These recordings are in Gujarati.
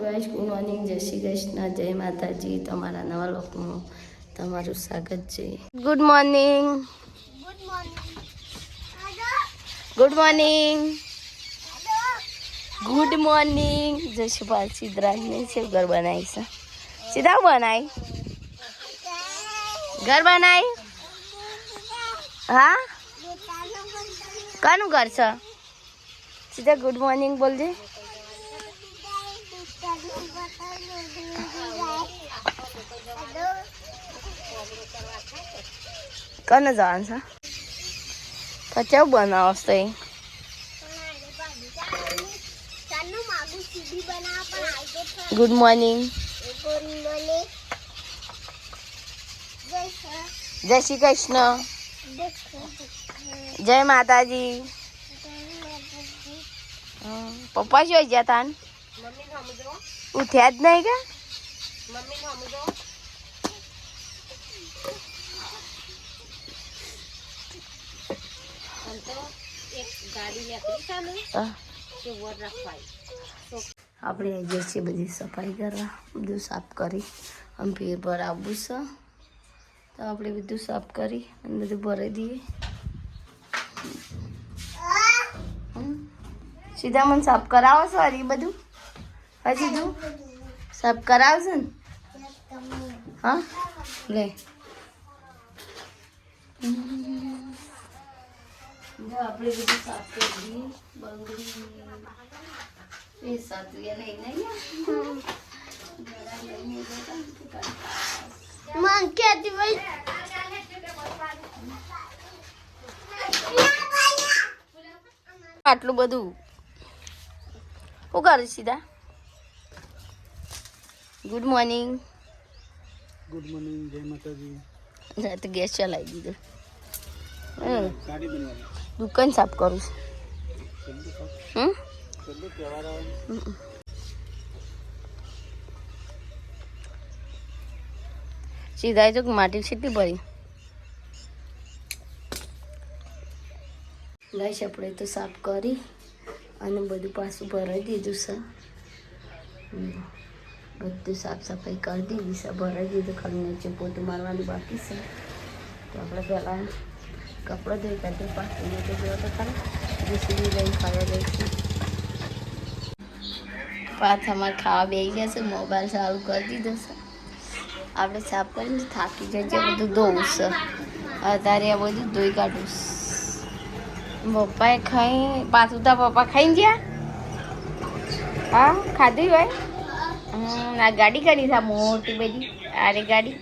Guys good morning. જય શ્રી કૃષ્ણ. જય માતાજી. તમારા નવા લોકમાં તમારું સ્વાગત છે. Good morning good morning good morning Jashupal સિદ્ધરાજને છે. ઘર બનાવી છે. સીધા બનાવી ઘર બનાવી હા? કાનું ઘર છે? સીધા ગુડ મોર્નિંગ બોલજે. કને જવાનું છે? પછી બનાવો છો એ ગુડ મોર્નિંગ જય શ્રી કૃષ્ણ. જય માતાજી. પપ્પા શું ગયા તા ઉઠ્યા જ નહીં કે? આપણે જે છે બધી સફાઈ કરવા બધું સાફ કરી. આમ ફેર પર આવવું છે. તો આપણે બધું સાફ કરી અને બધું ભરી દઈએ. સીધા મને સાફ કરાવો છો હરી બધું? હજી તું સાફ કરાવશે ને? હા? લે. આપણે બધું સાફ બંગડી એ. આટલું બધું શું કરે સીધા. ગુડ મોર્નિંગ ગુડ મોર્નિંગ જય માતાજી. તો ગેસ ચલાવી દીધો. હમ. ગાડી બનવાની. દુકાન સાફ કરું છું. કેટલું સીધા જો માટી છેટલી ભરી. ગાઈશ આપણે તો સાફ કરી અને બધું પાછું ભરાઈ દીધું છે. બધું સાફ સફાઈ કરી દીધી છે, ભરાઈ દીધું, ખાલી નીચે પોતું મારવાનું બાકી છે. તો આપણે પહેલાં કપડાં ધોઈ કાઢી પાછું નીચે ગયો તો ખાલી જેસીબી લઈને ખાવા જઈશું પાછા અમારે ખાવા બેસી ગયા છે મોબાઈલ ચાલુ કરી દીધો છે આપણે સાફ કરીને થાકી જઈએ બધું ધોવું છે અત્યારે આ બધું ધોઈ કાઢું છે. પપ્પાએ ખાઈ પાછું તા પપ્પા ખાઈને ગયા હા ખાધું હોય હમ, આ ગાડી કરી છે આ મોટી બધી આરે ગાડી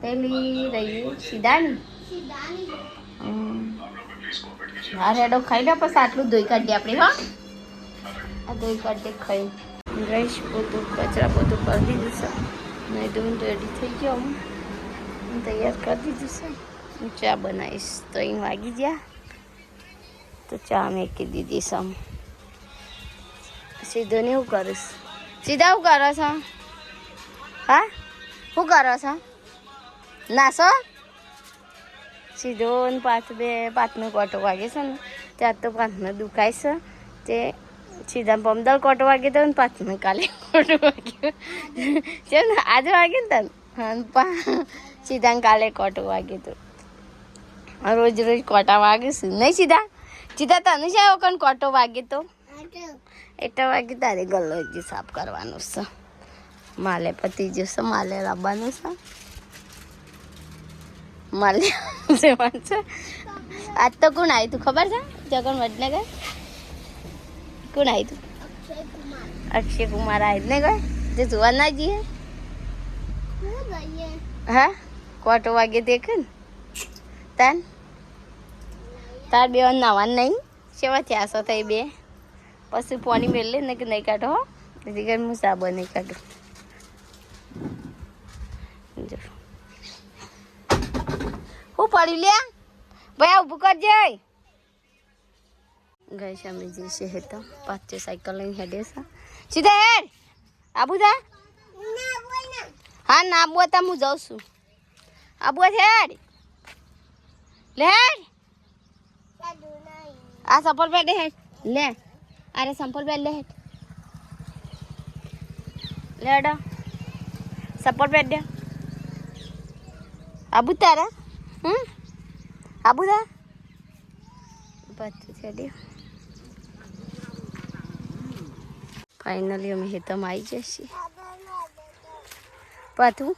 પેલી રહી સીધાની હમ. હા રેડો ખાઈ લે પછી આટલું ધોઈ કાઢીએ આપણે હા. આ ધોઈ કાઢીએ ખાઈ. રહીશ પોતું કચરા પોતું કરી દીધું છે. નહીં તો રેડી થઈ ગયો હું. હું તૈયાર કરી દીધું છે. હું ચા બનાવીશ. તો અહીં વાગી ગયા. તો ચા મેકી દીધી આમ. સીધો ને શું કરીશ સીધા શું કરો છો? હા? શું કરો છો? નાસો સીધો ને પાંચ બે પાથનો કોટો વાગે છે ને ત્યાં તો પાંચનો દુખાય છે. તે સીધા પમદાર કોટો વાગે તો ને પાથનો કાલે કોટો વાગ્યો. છે ને, આજે વાગે ને તને? સીધા કાલે કોટો વાગે તો. રોજ રોજ કોટા વાગે છે. નહીં સીધા? સીધા તને છે કોણ કોટો વાગે તો? એટલા વાગે તારે ગલ્લો સાફ કરવાનો છે. માલે પતી જશે માલે લાવવાનું છે. માલે જવાનું છે. આજ તો કોણ આવ્યું તું ખબર છે? જગન વડનગર? આવ્યું તું? અક્ષય કુમાર આવ્યું ને ગયો તે હા? કોટો વાગે દેખે ને? તાન? તાર બે નાવા નહીં સેવા થયા થઈ બે? પછી પોની મેળલે ને કે નહીં કાઢો, હો? કરીને હું સાબો નહીં કાઢું. જો. હું પડ્યું લે? ભાઈ ઊભું કરજે. ગઈ છે અમે જે છે તો પાછો સાયકલ લઈને હેડે છે. સીધા હેડ. આબુ તા હા ના આબુ તા હું જાઉં છું. આબુ હેડ. લે હેડ. આ સફર પેડ હેડ. લે. અરે સંપલ પેડ લે હેડ. લેડો સપોર્ટ બેડ દે આબુ તારા. હમ? આબુ દા બધું છે ફાઈનલી ફાઇનલી અમે હેતમ આવી જશે પાછું?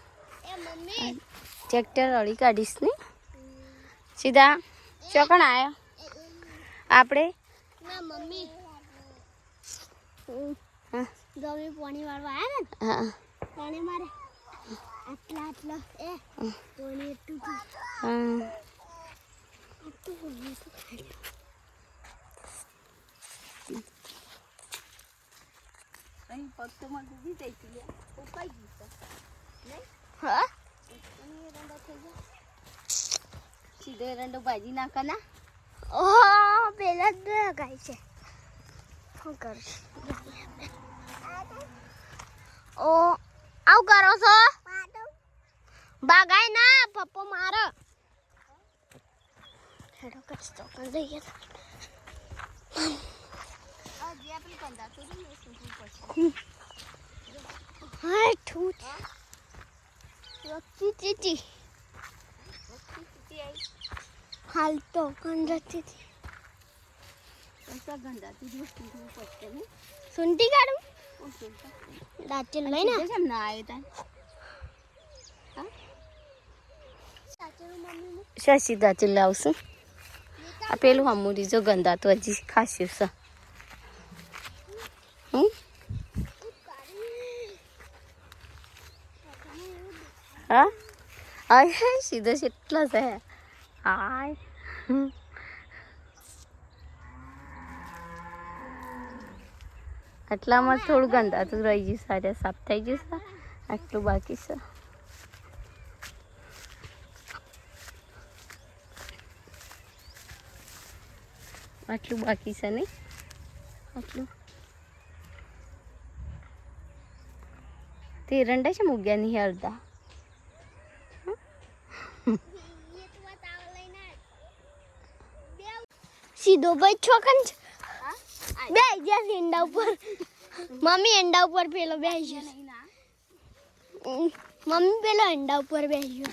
ટ્રેક્ટર અળી કાઢીશ ને? સીધા? ચોકણ આવ્યો આપણે? મમ્મી. પાણી વાળવા આવ્યા ને? હા. પાણી મારે. સીધો રંડો ભાજી નાખો ના ઓહ પેલા જ છે શું કરીશ ઓ આવું કરો છો બાગાય ના પપ્પો મારો. હેડો કરીશ તો પણ જઈએ તો. આ જે આપણે કંદાતું હતું ને એ સૂકવું પડશે હા ઠૂ વચ્ચી ચીચી હાલ તો કંડતી હતી સુંટી કાઢું? સુનતા. દાચી લઈને કેમ ના આવ્યો તાન શશી દાચી લાવશું આ પેલું હમુરી જો તો હજી ખાસ્યું છે હા હે સીધો છે એટલા છે હાય. આટલામાં થોડું ગંદાતું રહી ગયું સારા સાફ થઈ ગયું છે આટલું બાકી છે આટલું બાકી છે નહીં? આટલું. તે એરંડા છે મૂક્યા નહીં અડધા સીધો ભાઈ છોકન બે ગયા એંડા ઉપર. મમ્મી એંડા ઉપર પેલો બે ગયો મમ્મી પેલો એંડા ઉપર બે ગયો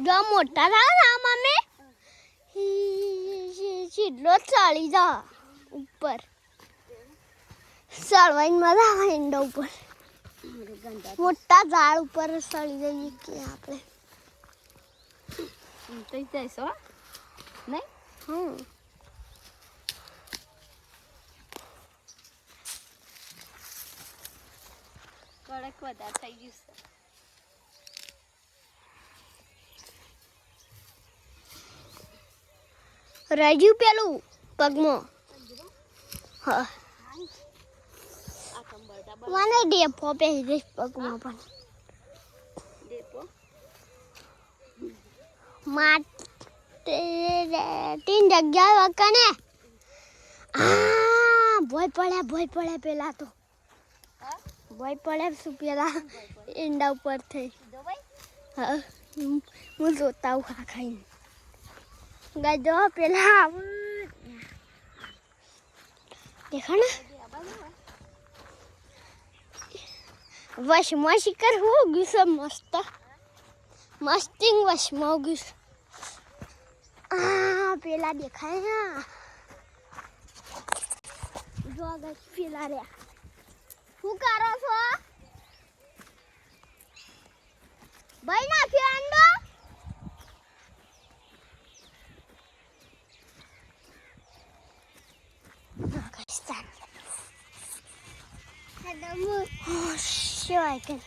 જો મોટા થાય ને આ મમ્મી ચીડલો ચડી જા ઉપર ચડવાની મજા આવે એંડા ઉપર મોટા ઝાડ ઉપર ચડી જઈએ કે આપણે થઈ જઈશો નહીં હમ કડક વધારે થઈ ગયું છે રાજુ પેલું પગમાં. હા. મને ડેપો પહેરી દઈશ પગમાં પણ. માટે તીન જગ્યા વકને આ ભોય પડ્યા ભોય પડ્યા પેલા તો. ભોય પડે શું પેલા? ઈંડા ઉપર થઈ. હું જોતા હું ખાઈને. ગાય જો પેલા. દેખો ને. વશમાં શિકર હું ગયું છે મસ્ત. મસ્તિંગ વશમાં ગયું આ પેલા દેખાય જો પેલા રહ્યા. શું કરો છો? ભાઈ નાખ્યો I can.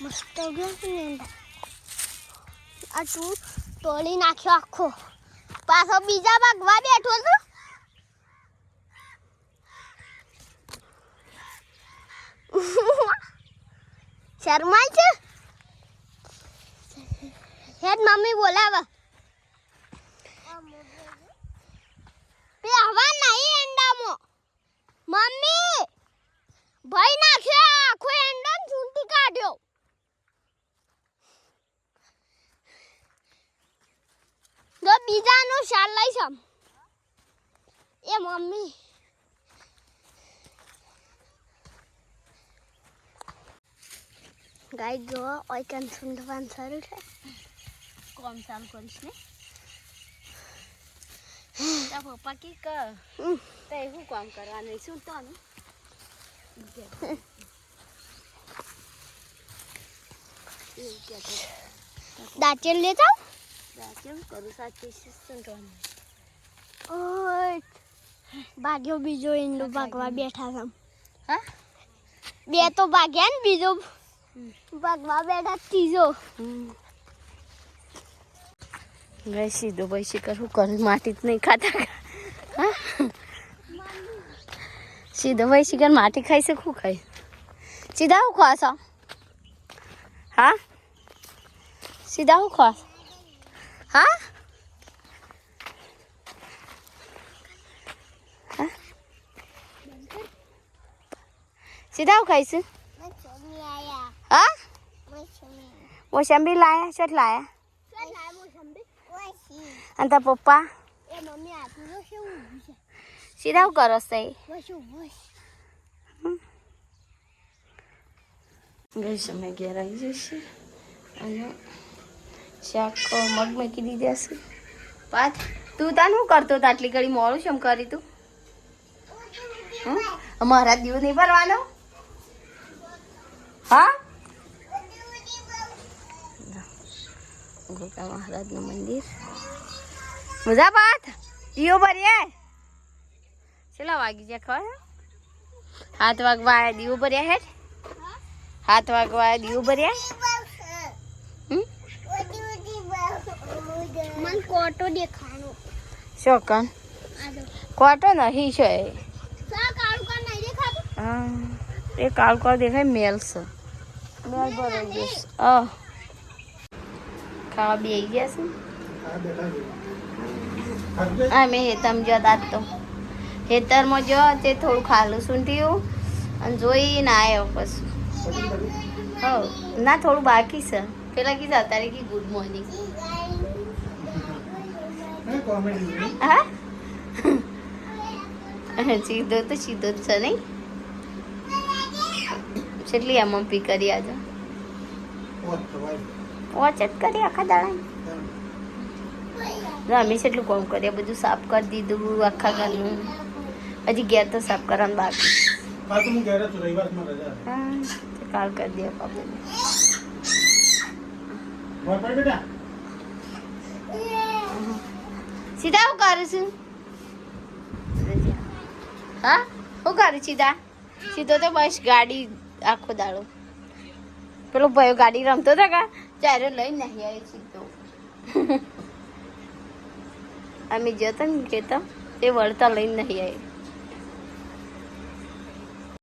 મસ્ત ગયો. આ તું તોડી નાખ્યો આખો પાછો બીજા ભાગવા બેઠો છું શરમાય છે હેડ મમ્મી બોલાવે એ મમ્મી. ગાઈ જો ઓઈકન સુંઢવાનું સારું છે. કોમ સામ કરીશ ને? તારા પપ્પા કે કર તે શું કામ કરવાનું? શું તો દાંચેલ લેતા દાંચેલ કરું સાચી સુંઢવાનું? ઓય. ભાગ્યો બીજો ઈંડો ભાગવા બેઠા છે. હા? બે તો ભાગ્યા ને બીજો ભાગવા બેઠા ત્રીજો. ગઈ સીધો ભાઈ શિકર શું કરું માટી જ નહીં ખાતા. હા? સીધો ભાઈ શિકર માટી ખાઈ છે શું ખાઈ? સીધા હું ખવાશ? હા? સીધા હું ખવાશ? હા હા? સીધા ખાઈશું? હા? મોસંબી લાયા શેટ લાયા? અને તાર પપ્પા? સીધા હું કરસ તઈ બસ બસ ગઈ સમય ઘેર આવી જશે અને શાક મગ મૂકી દીધા છે. પાત તું તાન શું કરતો તો આટલી ઘડી મોડું શું કરી તું? અમારા દીવ નહીં ભરવાનો? હા? ગોકા મહારાજનું મંદિર. મજા પાત દીવો ભરીએ. છેલ્લા વાગી જાય ખબર? હાથ વાગવા આયા દીવો ભર્યા હેઠ હાથ વાગવા આયા દીવું ભર્યા? મન કોટો દેખાણો. દો. કોટો નહીં છે હા, એ કાળકો દેખાય મેલ છે મેલ ભરાઈ ગયો ખાવા ગયા છે આ બેઠા છે ખાધું છે? હા મેં હેતમ જો દાત તો હેતરમાં જો તે થોડું ખાલું સૂંઠ્યું અને જોઈને આવ્યો પછી હો ના થોડું બાકી છે પેલા કીધા અત્યારે કી ગુડ મોર્નિંગ. હા સીધો તો સીધો જ છે નહીં કેટલી એમ પી કરી આજે. વોચ કરી આખા દાડા અમે એટલું કોમ કરીએ બધું સાફ કરી દીધું, આખા ઘરનું. હજી ઘેર તો સાફ કરવાનું બાકી. કાલ કરી દે બેટા? સીધા હું કરું છું? હા, હું કરું સીધા? સીધો તો બસ ગાડી આખો દાડો. પેલો ભાઈ ગાડી રમતો હતો કા? ચારે લઈને નહીં આવ્યો સીધો. અમે જતા ને કહેતા તે વળતા લઈને નહીં આવ્યો